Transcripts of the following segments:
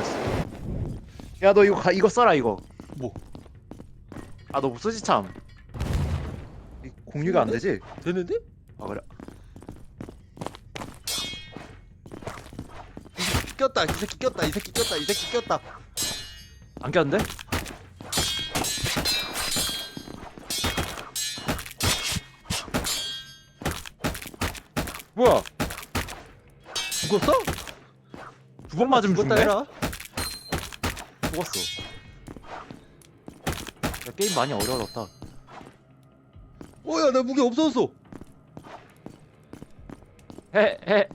있어. 야 너 이거 가, 이거 써라 이거. 뭐? 아 너 못 쓰지 참. 이 공유가 안 되지? 되는데? 아 그래. 이 새끼 꼈다 이 새끼 꼈다 이 새끼 꼈다 이 새끼 꼈다 안 꼈는데? 뭐야? 죽었어? 두 번 맞으면 죽었다 죽네? 해라 죽었어. 야 게임 많이 어려워졌다. 어야 나 무기 없어졌어 해 해.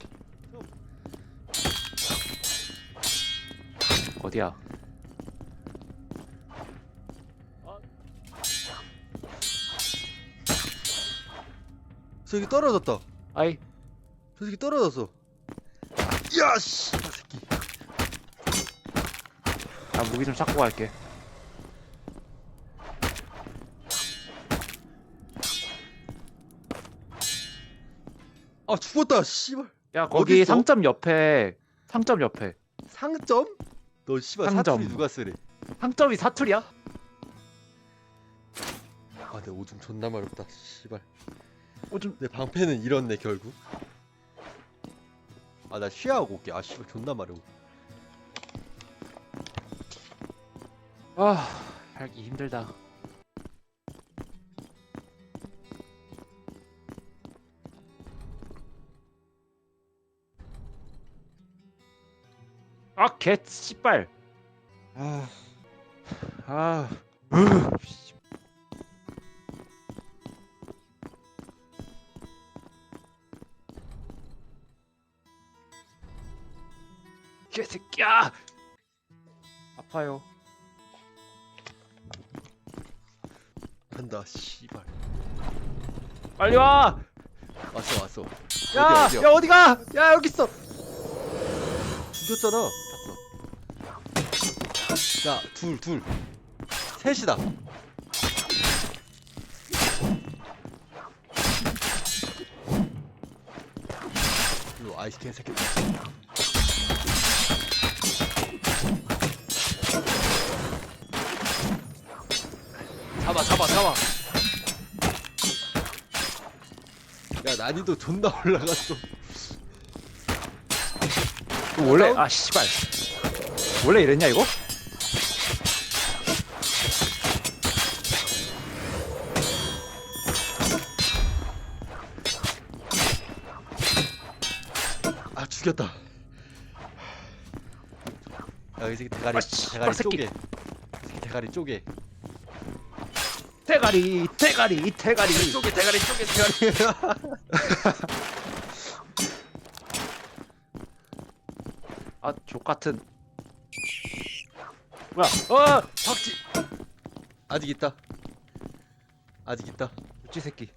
어디야? 저 새끼 떨어졌다 아이 저 새끼 떨어졌어 야씨 이 새끼 나 무기 좀 찾고 갈게. 아 죽었다 씨발 야 거기 어딨어? 상점 옆에 상점 옆에 상점? 너 씨발 상점. 사투리 누가 쓰래 상점이 사투리야? 아 내 오줌 존나 마렵다 씨발 오좀 내 방패는 잃었네 결국 아 나 쉬하고 올게 아 씨발 존나 마려워 아, 살기 힘들다. 아, 개 씨발. 아 아, 으, 씨. 개새끼야. 아파요. 간다 씨발 빨리 와. 왔어 왔어 야, 어디야? 야 어디가? 야 여기 있어. 죽였잖아. 야둘둘 셋이다 일로 아이스 개새끼 잡 아 잡아 야 난이도 존나 올라갔어 이거 원래 아 씨발. 원래 이랬냐 이거? 아 죽였다 야이 새끼 대가리 아, 씨, 대가리 새끼. 쪼개 이 새끼 대가리 쪼개 대가리, 대가리, 대가리. 쪼개 대가리 쪼개 대가리 아, 족 같은. 뭐야? 어, 박지 아직 있다 아직 있다 우찌 새끼.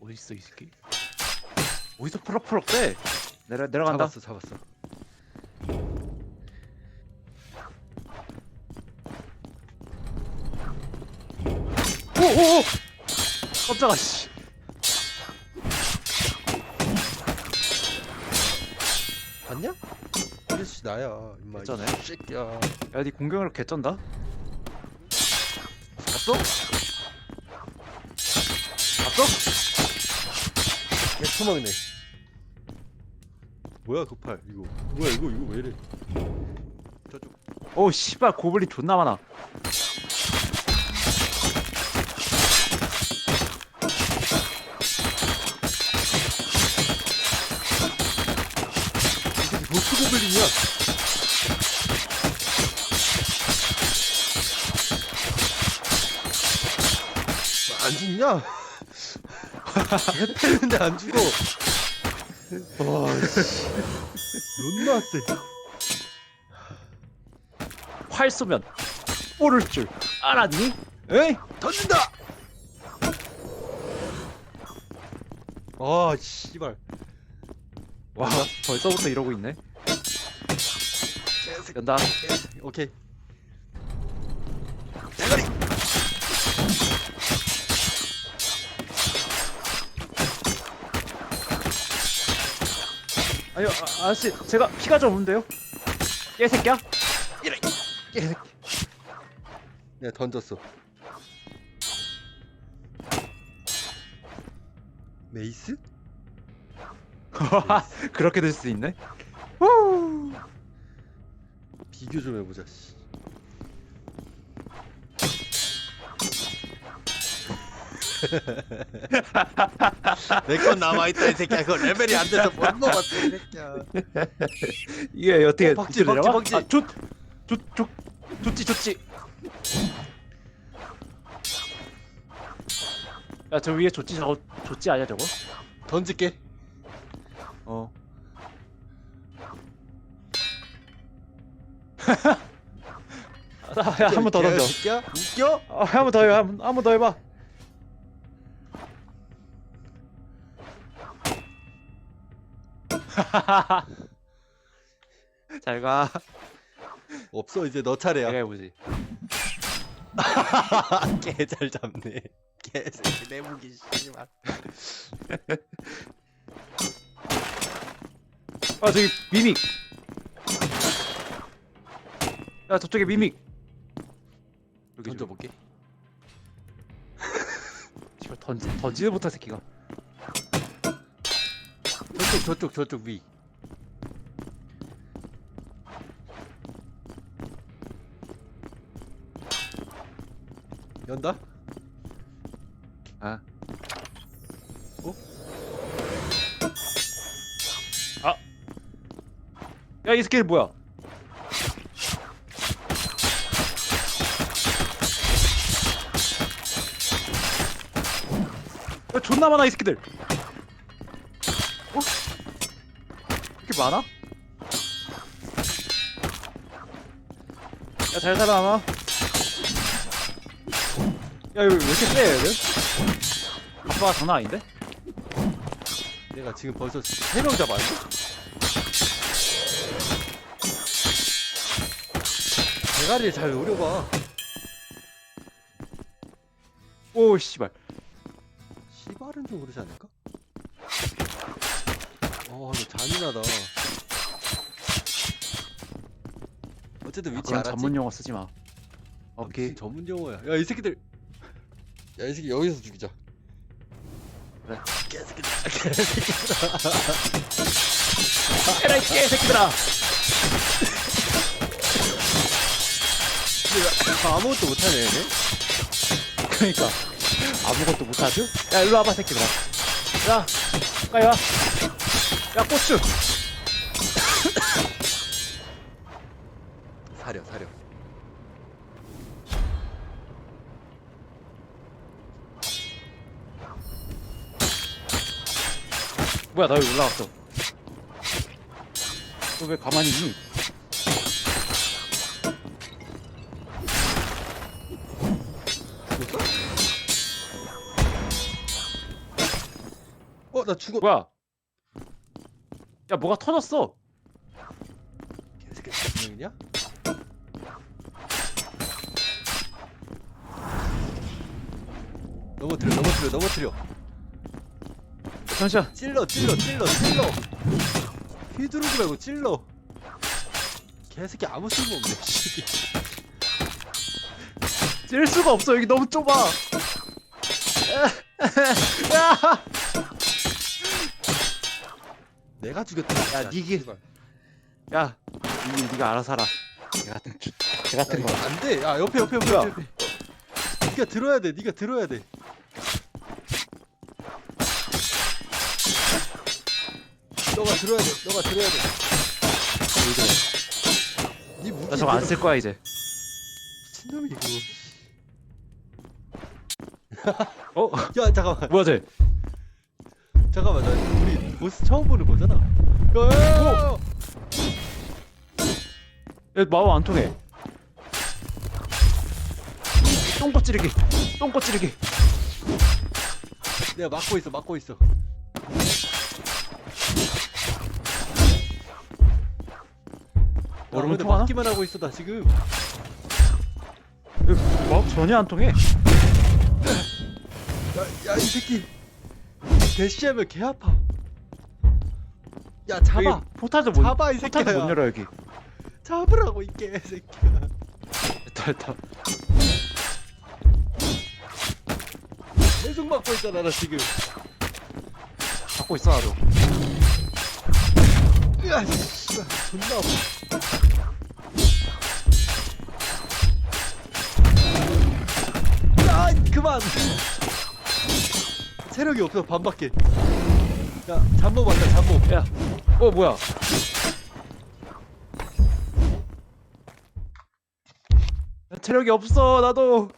어디 있어 이 새끼? 어디서 푸럭푸럭 대? 내려 내려간다. 잡았어 잡았어 오오오! 깜짝아 씨. 봤냐? 이씨 나야 임마 있잖아. 이 새끼야 야, 니 공격으로 개쩐다. 봤어? 봤어? 개토막네 뭐야 그 팔? 이거. 뭐야 이거 이거 왜 이래? 저쪽. 오 씨발 고블린 존나 많아. 이 새끼 보스 고블린이야? 안 죽냐? 개 때리는데 안 죽어 와씨 존나 세 활 쏘면 오를 줄 알았니? 에이? 던진다! 아 씨발 와 벌써부터 이러고 있네. 연다. 오케이 아니요 아, 아저씨 제가 피가 좀 없는데요? 깨새끼야? 이래 깨새끼 내가 던졌어. 메이스? 그렇게 될 수 있네? 후. 비교 좀 해보자. 씨. 내 건 남아있다 이 새끼야 그거 레벨이 안 돼서 못 먹었어 이 새끼야 이게 어떻게 어, 박쥐, 밑으로 박쥐, 내려가? 박쥐. 아, 좋, 좋, 좋, 좋지, 좋지. 야, 저 위에 좋지, 저거 좋지 아니야, 저거? 던질게 어. 야, 한번 더 던져. 새끼야 웃겨? 어, 한번 더 해, 한번 더 해봐. 잘 가. 없어 이제 너 차례야 내가 해보지. 개 잘 잡네 개새끼 내 무기 씨발 아, 저기 미믹. 야, 저쪽에 미믹. 여기 좀. 던져볼게 지금 던지 던지도 못한 새끼가. 저쪽 저쪽 저쪽 위 연다? 아. 어? 야, 이 새끼 뭐야? 야, 존나 많아 이 새끼들. 이렇게 많아? 야, 잘 살아남아. 야, 이거 왜 이렇게 세, 얘들? 아빠가 장난 아닌데? 내가 지금 벌써 3명 잡았는데? 대가리를 잘 노려봐 오, 씨발. 시발은 좀 그러지 않을까? 어 이거 잔인하다 어쨌든 위치 그런 알았지? 전문 용어 쓰지 마. 아, 오케이. 무슨 전문 용어야 야 이 새끼들 야 이 새끼 여기서 죽이자 그래. 개새끼들 개새끼들 에라이 개새끼들아. 아무것도 못하네 얘네 그러니까 아무것도 못하죠? 야 일로 와봐 새끼들아. 야, 빨리 와. 야 고추. 사려 사려 뭐야 나 여기 올라갔어. 너 왜 가만히 있니? 어 나 죽어 뭐야? 야 뭐가 터졌어? 개새끼 분명이냐? 넘어뜨려 넘어뜨려 넘어뜨려 잠시만. 찔러 찔러 찔러 찔러 휘두르지 말고 찔러 개새끼 아무 쓸모 없네 씨. 찔 수가 없어 여기 너무 좁아. 야. 내가 죽였다 야, 니기- 야, 니 니가 알아서 하라. 개 같은 주- 개 같은 거. 안 돼 야 옆에 옆에 옆에 뭐야? 옆에 니가 들어야 돼 니가 들어야 돼 너가 들어야 돼 너가 들어야 돼네 무기 나 저거 안 쓸 거야 이제. 미친놈이 이거 어? 야 잠깐만 뭐야 쟤? 잠깐만 나 보스 처음 보는 거잖아 야, 야 마법 안 통해. 똥꼬 찌르기. 똥꼬 찌르기. 내가 막고 있어 막고 있어 근데 통하나? 막기만 하고 있어 나 지금 마법 전혀 안 통해. 야이 새끼 대시하면 개 아파 야 잡아. 여기 포탈도 못 잡아 이 포탈도 못 새끼야. 열어 여기. 잡으라고 이 개새끼야. 됐다 됐다 계속 막고 있잖아 나 지금. 잡고 있어 나도. 으아 씨발 존나 아파. 야 그만. 체력이 없어 반밖에 야 잠복 왔다 잠복 야, 어 뭐야? 야, 체력이 없어 나도.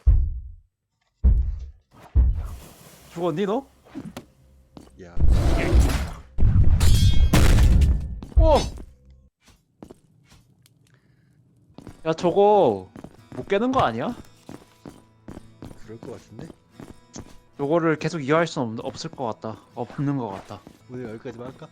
죽었니 너? 야 오. 야 저거 못 깨는 거 아니야? 그럴 것 같은데 요거를 계속 이어할 수는 없, 없을 것 같다. 없는 것 같다. 오늘 여기까지만 할까?